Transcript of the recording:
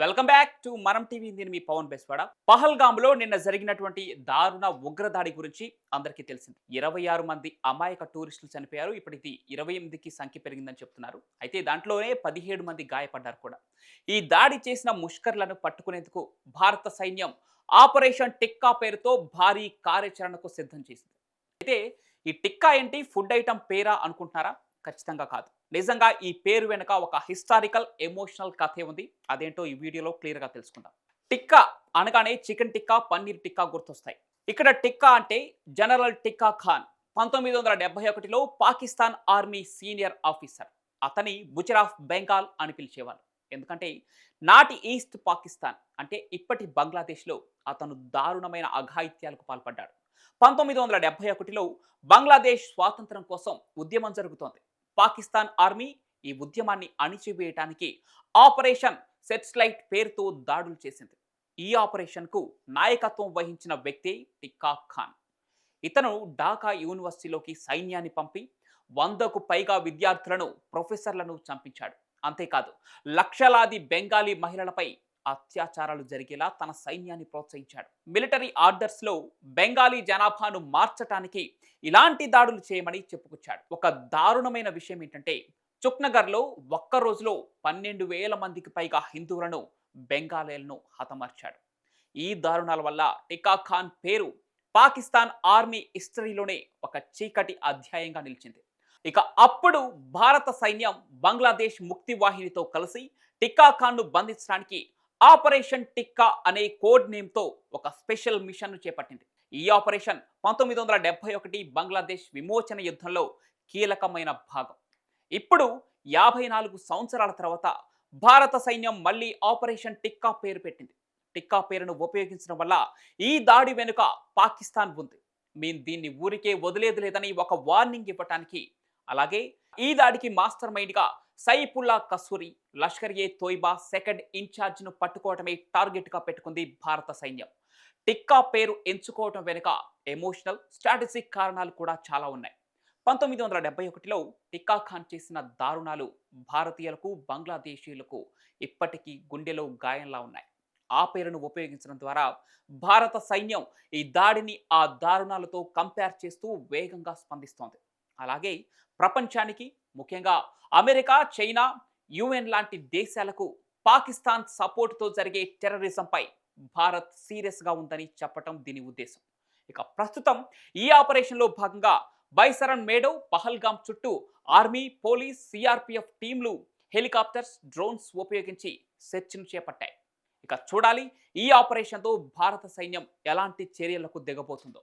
Welcome back to Manam TV నేను మీ పవన్ బెస్వాడ. పహల్గామ్లో నిన్న జరిగినటువంటి దారుణ ఉగ్రదాడి గురించి అందరికీ తెలిసింది. ఇరవై ఆరు మంది అమాయక టూరిస్టులు చనిపోయారు. ఇప్పటికి ఇరవై ఎనిమిదికి సంఖ్య పెరిగిందని చెప్తున్నారు. అయితే దాంట్లోనే పదిహేడు మంది గాయపడ్డారు కూడా. ఈ దాడి చేసిన ముష్కర్లను పట్టుకునేందుకు భారత సైన్యం ఆపరేషన్ టిక్కా పేరుతో భారీ కార్యాచరణకు సిద్ధం చేసింది. అయితే ఈ టిక్కా ఏంటి? ఫుడ్ ఐటమ్ పేరా అనుకుంటున్నారా? ఖచ్చితంగా కాదు. నిజంగా ఈ పేరు వెనుక ఒక హిస్టారికల్ ఎమోషనల్ కథే ఉంది. అదేంటో ఈ వీడియోలో క్లియర్గా తెలుసుకుందాం. టిక్కా అనగానే చికెన్ టిక్కా పన్నీర్ టిక్కా గుర్తొస్తాయి. ఇక్కడ టిక్కా అంటే జనరల్ టిక్కా ఖాన్ పంతొమ్మిది వందల డెబ్బై ఒకటిలో పాకిస్తాన్ ఆర్మీ సీనియర్ ఆఫీసర్. అతని ముజరాఫ్ బెంగాల్ అని పిలిచేవారు. ఎందుకంటే నాటి ఈస్ట్ పాకిస్తాన్ అంటే ఇప్పటి బంగ్లాదేశ్లో అతను దారుణమైన అఘాయిత్యాలకు పాల్పడ్డాడు. పంతొమ్మిది వందల డెబ్బై ఒకటిలో బంగ్లాదేశ్ స్వాతంత్రం కోసం ఉద్యమం జరుగుతోంది. పాకిస్తాన్ ఆర్మీ ఈ ఉద్యమాన్ని అణిచివేయటానికి ఆపరేషన్ సెట్స్లైట్ పేరుతో దాడులు చేసింది. ఈ ఆపరేషన్కు నాయకత్వం వహించిన వ్యక్తి టిక్కా ఖాన్. ఇతను ఢాకా యూనివర్సిటీలోకి సైన్యాన్ని పంపి వందకు పైగా విద్యార్థులను ప్రొఫెసర్లను చంపించాడు. అంతేకాదు లక్షలాది బెంగాలీ మహిళలపై అత్యాచారాలు జరిగేలా తన సైన్యాన్ని ప్రోత్సహించాడు. మిలిటరీ ఆర్డర్స్లో బెంగాలీ జనాభాను మార్చటానికి ఇలాంటి దాడులు చేయమని చెప్పుకొచ్చాడు. ఒక దారుణమైన విషయం ఏంటంటే చుక్నగర్లో ఒక్క రోజులో పన్నెండు వేల మందికి పైగా హిందువులను బెంగాలీలను హతమార్చాడు. ఈ దారుణాల వల్ల టికా ఖాన్ పేరు పాకిస్తాన్ ఆర్మీ హిస్టరీలోనే ఒక చీకటి అధ్యాయంగా నిలిచింది. ఇక అప్పుడు భారత సైన్యం బంగ్లాదేశ్ ముక్తి వాహినితో కలిసి టిక్కా ఖాన్ను బంధించడానికి ఆపరేషన్ టిక్కా అనే కోడ్ నేమ్తో ఒక స్పెషల్ మిషన్ను చేపట్టింది. ఈ ఆపరేషన్ పంతొమ్మిది వందల డెబ్బై ఒకటి బంగ్లాదేశ్ విమోచన యుద్ధంలో కీలకమైన భాగం. ఇప్పుడు యాభై నాలుగు సంవత్సరాల తర్వాత భారత సైన్యం మళ్ళీ ఆపరేషన్ టిక్కా పేరు పెట్టింది. టిక్కా పేరును ఉపయోగించడం వల్ల ఈ దాడి వెనుక పాకిస్తాన్ ఉంది. మేము దీన్ని ఊరికే వదిలేదు లేదని ఒక వార్నింగ్ ఇవ్వటానికి అలాగే ఈ దాడికి మాస్టర్ మైండ్గా సైపుల్లా కసూరి లష్కర్ ఏ తోయిబా సెకండ్ ఇన్ఛార్జ్ను పట్టుకోవటమే టార్గెట్గా పెట్టుకుంది భారత సైన్యం. టిక్కా పేరు ఎంచుకోవటం వెనుక ఎమోషనల్ స్ట్రాటజిక్ కారణాలు కూడా చాలా ఉన్నాయి. పంతొమ్మిది వందల డెబ్బై ఒకటిలో టిక్కా ఖాన్ చేసిన దారుణాలు భారతీయులకు బంగ్లాదేశీయులకు ఇప్పటికీ గుండెలో గాయంలా ఉన్నాయి. ఆ పేరును ఉపయోగించడం ద్వారా భారత సైన్యం ఈ దాడిని ఆ దారుణాలతో కంపేర్ చేస్తూ వేగంగా స్పందిస్తోంది. అలాగే ప్రపంచానికి ముఖ్యంగా అమెరికా చైనా యుఎన్ లాంటి దేశాలకు పాకిస్తాన్ సపోర్టుతో జరిగే టెర్రరిజంపై భారత్ సీరియస్గా ఉందని చెప్పటం దీని ఉద్దేశం. ఇక ప్రస్తుతం ఈ ఆపరేషన్లో భాగంగా బైసరన్ మేడో పహల్గామ్ చుట్టూ ఆర్మీ పోలీస్ సిఆర్పిఎఫ్ టీంలు హెలికాప్టర్స్ డ్రోన్స్ ఉపయోగించి సెర్చ్ను చేపట్టాయి. ఇక చూడాలి ఈ ఆపరేషన్తో భారత సైన్యం ఎలాంటి చర్యలకు దిగబోతుందో.